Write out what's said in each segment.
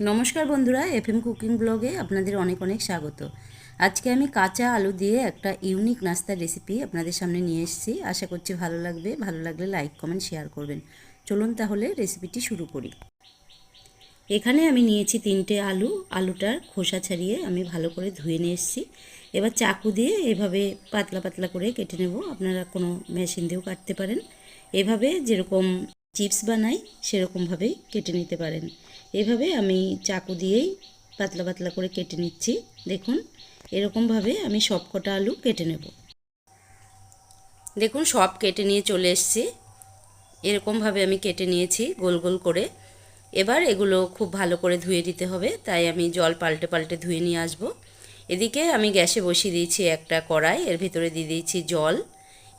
নমস্কার বন্ধুরা, FM cooking ব্লগে আপনাদের অনেক অনেক স্বাগত। আজকে আমি কাঁচা আলু দিয়ে একটা ইউনিক নাস্তার রেসিপি আপনাদের সামনে নিয়ে এসেছি। আশা করছি ভালো লাগবে। ভালো লাগলে লাইক, কমেন্ট, শেয়ার করবেন। চলুন তাহলে রেসিপিটি শুরু করি। এখানে আমি নিয়েছি তিনটে আলু। আলুটার খোসা ছাড়িয়ে আমি ভালো করে ধুয়ে নিয়ে এসেছি। এবার চাকু দিয়ে এভাবে পাতলা পাতলা করে কেটে নেব। আপনারা কোনো মেশিন দিয়েও কাটতে পারেন। এভাবে যেরকম চিপস বানাই সেরকমভাবেই কেটে নিতে পারেন। এভাবে আমি চাকু দিয়েই পাতলা পাতলা করে কেটে নিচ্ছি। দেখুন এরকমভাবে আমি সব কটা আলু কেটে নেব। দেখুন, সব কেটে নিয়ে চলে এসেছি। এরকমভাবে আমি কেটে নিয়েছি গোল গোল করে। এবার এগুলো খুব ভালো করে ধুয়ে দিতে হবে, তাই আমি জল পাল্টে পাল্টে ধুয়ে নিয়ে আসব। এদিকে আমি গ্যাসে বসিয়ে দিয়েছি একটা কড়াই, এর ভিতরে দিয়ে দিয়েছি জল।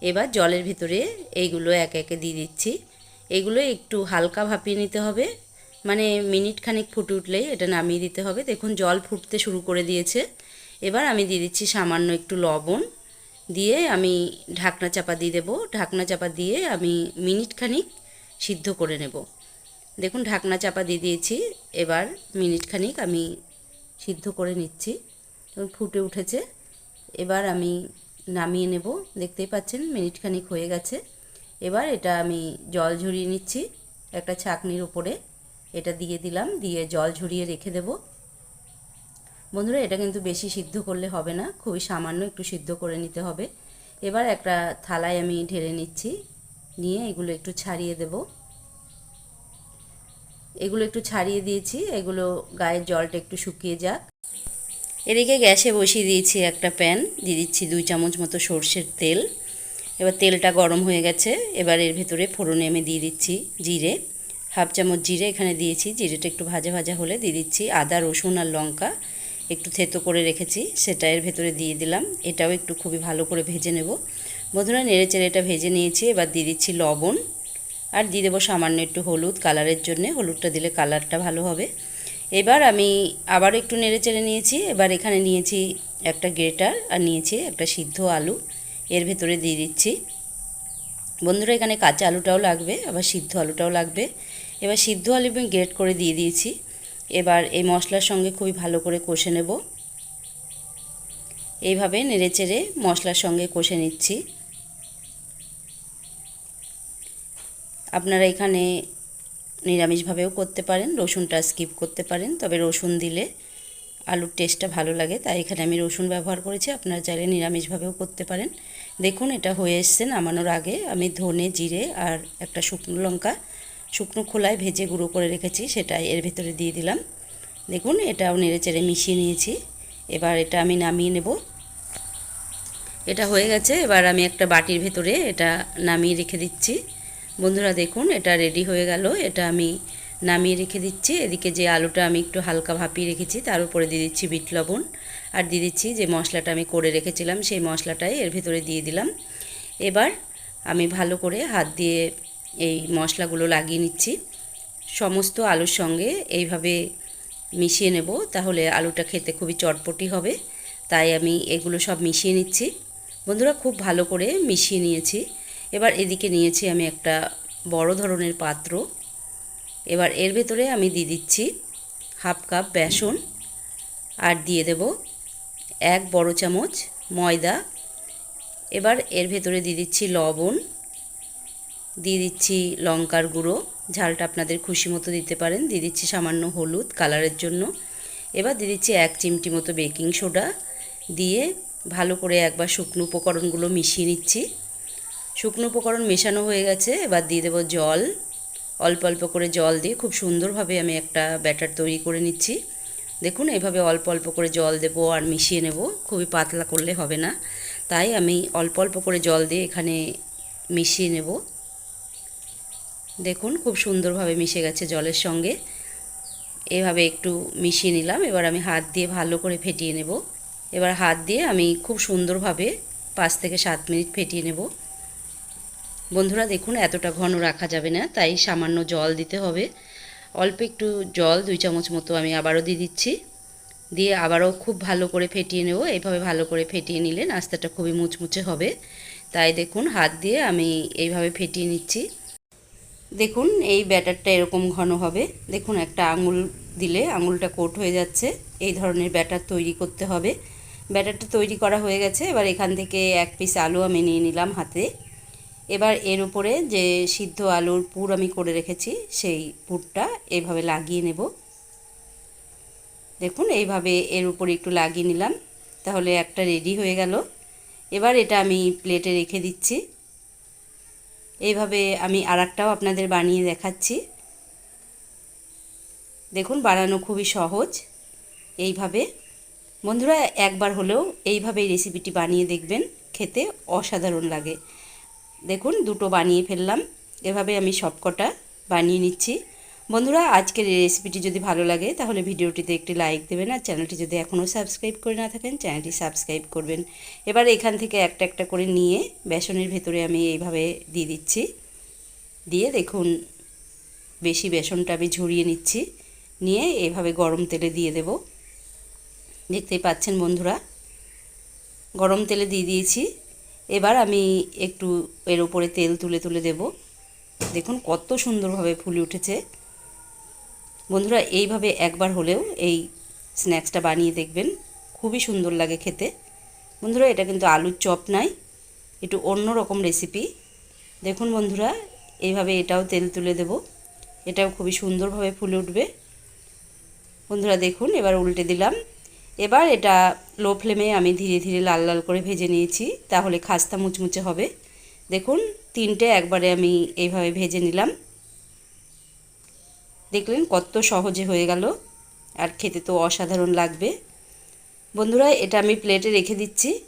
এবার জলের ভিতরে এইগুলো একে একে দিয়ে দিচ্ছি। এগুলো একটু হালকা ভাপিয়ে নিতে হবে। মানে মিনিট খানিক ফুটে উঠলেই এটা নামিয়ে দিতে হবে। দেখুন, জল ফুটতে শুরু করে দিয়েছে। এবার আমি দিয়ে দিচ্ছি সামান্য একটু লবণ। দিয়ে আমি ঢাকনা চাপা দিয়ে দেবো। ঢাকনা চাপা দিয়ে আমি মিনিট খানিক সিদ্ধ করে নেব। দেখুন, ঢাকনা চাপা দিয়ে দিয়েছি। এবার মিনিট খানিক আমি সিদ্ধ করে নিচ্ছি। ফুটে উঠেছে। এবার আমি নামিয়ে নেব। দেখতেই পাচ্ছেন, মিনিট খানিক হয়ে গেছে। এবার এটা আমি জল ঝরিয়ে নিচ্ছি, একটা ছাকনির উপরে। এটা দিয়ে দিলাম, দিয়ে জল ঝরিয়ে রেখে দেব। বন্ধুরা, এটা কিন্তু বেশি সিদ্ধ করলে হবে না, খুবই সামান্য একটু সিদ্ধ করে নিতে হবে। এবার একটা থালায় আমি ঢেলে নিচ্ছি, নিয়ে এগুলো একটু ছাড়িয়ে দেব। এগুলো একটু ছাড়িয়ে দিয়েছি, এগুলো গায়ের জলটা একটু শুকিয়ে যাক। এদিকে গ্যাসে বসিয়ে দিয়েছি একটা প্যান, দিয়ে দিচ্ছি দুই চামচ মতো সর্ষের তেল। এবার তেলটা গরম হয়ে গেছে, এবার এর ভেতরে ফোড়নে আমি দিয়ে দিচ্ছি জিরে। হাফ চামচ জিরে এখানে দিয়েছি, জিরেটা একটু ভাজা ভাজা হলে দিয়ে দিচ্ছি আদা, রসুন আর লঙ্কা। একটু থেতো করে রেখেছি, সেটা এর ভেতরে দিয়ে দিলাম। এটাও একটু খুবই ভালো করে ভেজে নেব। বন্ধুরা নেড়ে চেড়ে এটা ভেজে নিয়েছি, এবার দিয়ে দিচ্ছি লবণ। আর দিয়ে দেবো সামান্য একটু হলুদ কালারের জন্যে, হলুদটা দিলে কালারটা ভালো হবে। এবার আমি আবার একটু নেড়ে চেড়ে নিয়েছি, এবার এখানে নিয়েছি একটা গ্রেটার আর নিয়েছি একটা সিদ্ধ আলু। এর ভেতরে দিয়ে দিচ্ছি। বন্ধুরা, এখানে কাঁচা আলুটাও লাগবে, আবার সিদ্ধ আলুটাও লাগবে। এবার সিদ্ধ আলু এবং গ্রেট করে দিয়ে দিয়েছি। এবার এই মশলার সঙ্গে খুবই ভালো করে কষে নেব। এইভাবে নেড়ে চেড়ে মশলার সঙ্গে কষে নিচ্ছি। আপনারা এখানে নিরামিষভাবেও করতে পারেন, রসুনটা স্কিপ করতে পারেন, তবে রসুন দিলে আলুর টেস্টটা ভালো লাগে, তাই এখানে আমি রসুন ব্যবহার করেছি, আপনারা চাইলে নিরামিষভাবেও করতে পারেন। দেখুন, এটা হয়ে এসছে নামানোর আগে, আমি ধনে, জিরে আর একটা শুকনো লঙ্কা, শুকনো খোলায় ভেজে গুঁড়ো করে রেখেছি, সেটাই এর ভেতরে দিয়ে দিলাম। দেখুন, এটাও নেড়ে চেড়ে মিশিয়ে নিয়েছি, এবার এটা আমি নামিয়ে নেব। এটা হয়ে গেছে, এবার আমি একটা বাটির ভেতরে এটা নামিয়ে রেখে দিচ্ছি। বন্ধুরা, দেখুন, এটা রেডি হয়ে গেল, এটা আমি নামিয়ে রেখে দিচ্ছি। এদিকে যে আলুটা আমি একটু হালকা ভাপিয়ে রেখেছি, তার উপরে দিয়ে দিচ্ছি বিট লবণ। আর দিয়ে দিচ্ছি যে মশলাটা আমি করে রেখেছিলাম, সেই মশলাটাই এর ভেতরে দিয়ে দিলাম। এবার আমি ভালো করে হাত দিয়ে এই মশলাগুলো লাগিয়ে নিচ্ছি। সমস্ত আলুর সঙ্গে এইভাবে মিশিয়ে নেব, তাহলে আলুটা খেতে খুবই চটপটি হবে। তাই আমি এগুলো সব মিশিয়ে নিচ্ছি। বন্ধুরা, খুব ভালো করে মিশিয়ে নিয়েছি। এবার এদিকে নিয়েছি আমি একটা বড় ধরনের পাত্র। এবার এর ভেতরে আমি দিয়ে দিচ্ছি হাফ কাপ বেসন আর দিয়ে দেব এক বড় চামচ ময়দা। এবার এর ভেতরে দিয়ে দিচ্ছি লবণ, দিয়ে দিচ্ছি লঙ্কার গুঁড়ো। ঝালটা আপনাদের খুশি মতো দিতে পারেন। দিয়ে দিচ্ছি সামান্য হলুদ কালারের জন্য। এবার দিয়ে দিচ্ছি এক চিমটি মতো বেকিং সোডা দিয়ে ভালো করে একবার শুকনো উপকরণগুলো মিশিয়ে নিচ্ছি। শুকনো উপকরণ মেশানো হয়ে গেছে। এবার দিয়ে দেবো জল। অল্প অল্প করে জল দিয়ে খুব সুন্দরভাবে আমি একটা ব্যাটার তৈরি করে নিচ্ছি। দেখুন এইভাবে অল্প অল্প করে জল দেব আর মিশিয়ে নেব, খুবই পাতলা করলে হবে না। তাই আমি অল্প অল্প করে জল দিয়ে এখানে মিশিয়ে নেব। দেখুন, খুব সুন্দরভাবে মিশে গেছে জলের সঙ্গে। এভাবে একটু মিশিয়ে নিলাম, এবার আমি হাত দিয়ে ভালো করে ফেটিয়ে নেব। এবার হাত দিয়ে আমি খুব সুন্দরভাবে পাঁচ থেকে সাত মিনিট ফেটিয়ে নেব। বন্ধুরা, দেখুন, এতটা ঘন রাখা যাবে না, তাই সামান্য জল দিতে হবে। অল্প একটু জল, দুই চামচ মতো আমি আবারও দিয়ে দিচ্ছি। দিয়ে আবারও খুব ভালো করে ফেটিয়ে নেব। এইভাবে ভালো করে ফেটিয়ে নিলে নাস্তাটা খুবই মুচমুচে হবে। তাই দেখুন, হাত দিয়ে আমি এইভাবে ফেটিয়ে নিচ্ছি। দেখুন, এই ব্যাটারটা এরকম ঘন হবে। দেখুন, একটা আঙুল দিলে আঙুলটা কোট হয়ে যাচ্ছে। এই ধরনের ব্যাটার তৈরি করতে হবে। ব্যাটারটা তৈরি করা হয়ে গেছে। এবার এখান থেকে এক পিস আলু আমি নিয়ে নিলাম হাতে। এবার এর উপরে যে সিদ্ধ আলুর পুর আমি করে রেখেছি, সেই পুরটা এইভাবে লাগিয়ে নেব। দেখুন, এইভাবে এর উপরে একটু লাগিয়ে নিলাম, তাহলে একটা রেডি হয়ে গেল। এবার এটা আমি প্লেটে রেখে দিচ্ছি। এইভাবে আমি আর আপনাদের বানিয়ে দেখাচ্ছি। দেখুন, বানানো খুবই সহজ। এইভাবে। বন্ধুরা, একবার হলেও এইভাবে রেসিপিটি বানিয়ে দেখবেন, খেতে অসাধারণ লাগে। দেখুন, দুটো বানিয়ে ফেললাম। এভাবে আমি সবকটা বানিয়ে নিচ্ছি। বন্ধুরা, আজকের এই রেসিপিটি যদি ভালো লাগে, তাহলে ভিডিওটিতে একটি লাইক দেবেন আর চ্যানেলটি যদি এখনও সাবস্ক্রাইব করে না থাকেন চ্যানেলটি সাবস্ক্রাইব করবেন। এবার এখান থেকে একটা একটা করে নিয়ে বেসনের ভেতরে আমি এইভাবে দিয়ে দিচ্ছি। দিয়ে দেখুন, বেশি বেসনটা আমি ঝরিয়ে নিচ্ছি। নিয়ে এইভাবে গরম তেলে দিয়ে দেব। দেখতেই পাচ্ছেন বন্ধুরা, গরম তেলে দিয়ে দিয়েছি। এবার আমি একটু এর উপরে তেল তুলে তুলে দেব। দেখুন কত সুন্দরভাবে ফুলে উঠেছে। বন্ধুরা, এইভাবে একবার হলেও এই স্ন্যাক্সটা বানিয়ে দেখবেন। খুবই সুন্দর লাগে খেতে। বন্ধুরা, এটা কিন্তু আলুর চপ নাই একটু অন্য রকম রেসিপি দেখুন বন্ধুরা, এইভাবে এটাও তেল তুলে দেব। এটাও খুবই সুন্দরভাবে ফুলে উঠবে। বন্ধুরা, দেখুন, এবার উল্টে দিলাম। এবার এটা লো ফ্লেমে আমি ধীরে ধীরে লাল লাল করে ভেজে নিয়েছি, তাহলে খাস্তা মুচমুচে হবে। দেখুন, তিনটে একবারে আমি এইভাবে ভেজে নিলাম। দেখলেন কত সহজে হয়ে গেল, আর খেতে তো অসাধারণ লাগবে। বন্ধুরা, এটা আমি প্লেটে রেখে দিচ্ছি।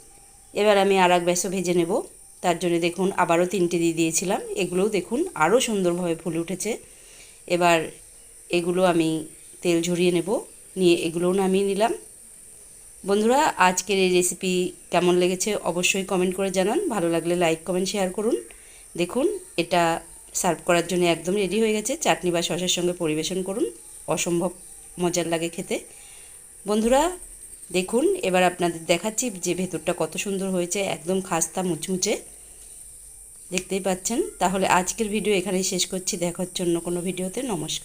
এবার আমি আর এক ভেজে নেব। তার জন্য দেখুন, আবারও তিনটে দিয়ে দিয়েছিলাম। এগুলোও দেখুন, আরও সুন্দরভাবে ফুলে উঠেছে। এবার এগুলো আমি তেল ঝরিয়ে নেব। নিয়ে এগুলোও নামিয়ে নিলাম। বন্ধুরা, আজকের এই রেসিপি কেমন লেগেছে অবশ্যই কমেন্ট করে জানান। ভালো লাগলে লাইক কমেন্ট শেয়ার করুন। দেখুন, এটা সার্ভ করার জন্য একদম রেডি হয়ে গেছে। চাটনি বা সসের সঙ্গে পরিবেশন করুন। অসম্ভব মজার লাগে খেতে। বন্ধুরা, দেখুন, এবার আপনাদের দেখাচ্ছি যে ভেতরটা কত সুন্দর হয়েছে। একদম খাস্তা মুচমুচে। দেখতেই পাচ্ছেন? তাহলে আজকের ভিডিও এখানেই শেষ করছি। দেখার জন্য কোনো ভিডিওতে নমস্কার।